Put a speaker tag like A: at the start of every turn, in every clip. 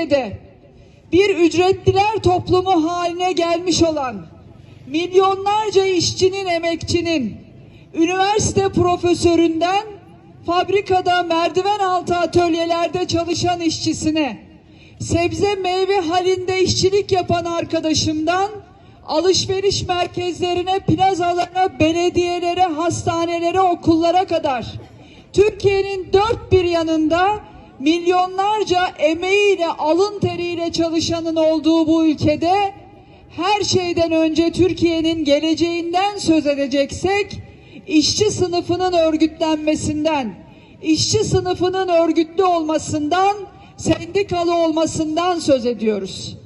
A: de bir ücretliler toplumu haline gelmiş olan milyonlarca işçinin, emekçinin, üniversite profesöründen fabrikada merdiven altı atölyelerde çalışan işçisine, sebze meyve halinde işçilik yapan arkadaşımdan alışveriş merkezlerine, plazalara, belediyelere, hastanelere, okullara kadar Türkiye'nin dört bir yanında milyonlarca emeğiyle, alın teriyle çalışanın olduğu bu ülkede her şeyden önce Türkiye'nin geleceğinden söz edeceksek işçi sınıfının örgütlenmesinden, işçi sınıfının örgütlü olmasından, sendikalı olmasından söz ediyoruz.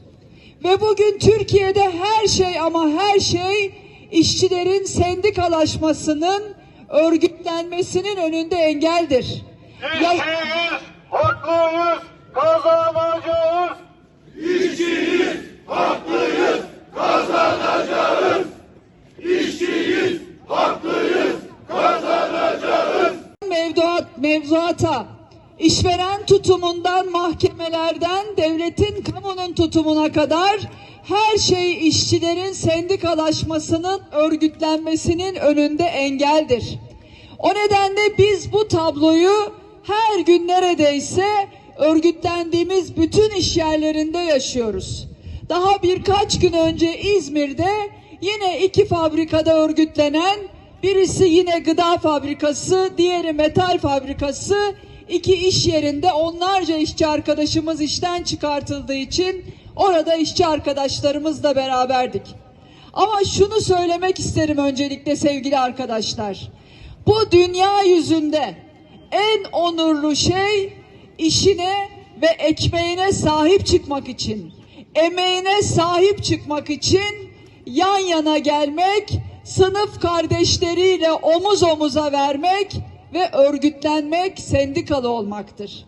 A: Ve bugün Türkiye'de her şey ama her şey işçilerin sendikalaşmasının, örgütlenmesinin önünde engeldir. Ya-
B: İşçiyiz, haklıyız, kazanacağız.
A: mevduat, mevzuata, işveren tutumundan, mahkemelerden, devletin, kamunun tutumuna kadar her şey işçilerin sendikalaşmasının, örgütlenmesinin önünde engeldir. O nedenle biz bu tabloyu her gün neredeyse örgütlendiğimiz bütün iş yerlerinde yaşıyoruz. Daha birkaç gün önce İzmir'de yine iki fabrikada örgütlenen birisi yine gıda fabrikası, diğeri metal fabrikası iki iş yerinde onlarca işçi arkadaşımız işten çıkartıldığı için orada işçi arkadaşlarımızla beraberdik. Ama şunu söylemek isterim öncelikle sevgili arkadaşlar. Bu dünya yüzünde en onurlu şey işine ve ekmeğine sahip çıkmak için, emeğine sahip çıkmak için yan yana gelmek, sınıf kardeşleriyle omuz omuza vermek ve örgütlenmek, sendikalı olmaktır.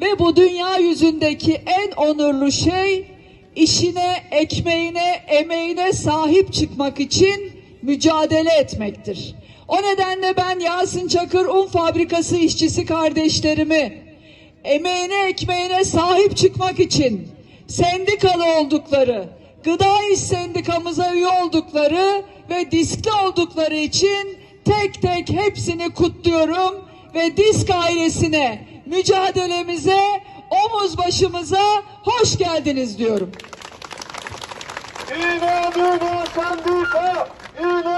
A: Ve bu dünya yüzündeki en onurlu şey işine, ekmeğine, emeğine sahip çıkmak için mücadele etmektir. O nedenle ben Yasin Çakır Un Fabrikası işçisi kardeşlerimi emeğine, ekmeğine sahip çıkmak için sendikalı oldukları, gıda iş sendikamıza üye oldukları ve diskli oldukları için tek tek hepsini kutluyorum ve disk ailesine, mücadelemize, omuz başımıza hoş geldiniz diyorum.
B: İnadına sendika, inadına biz.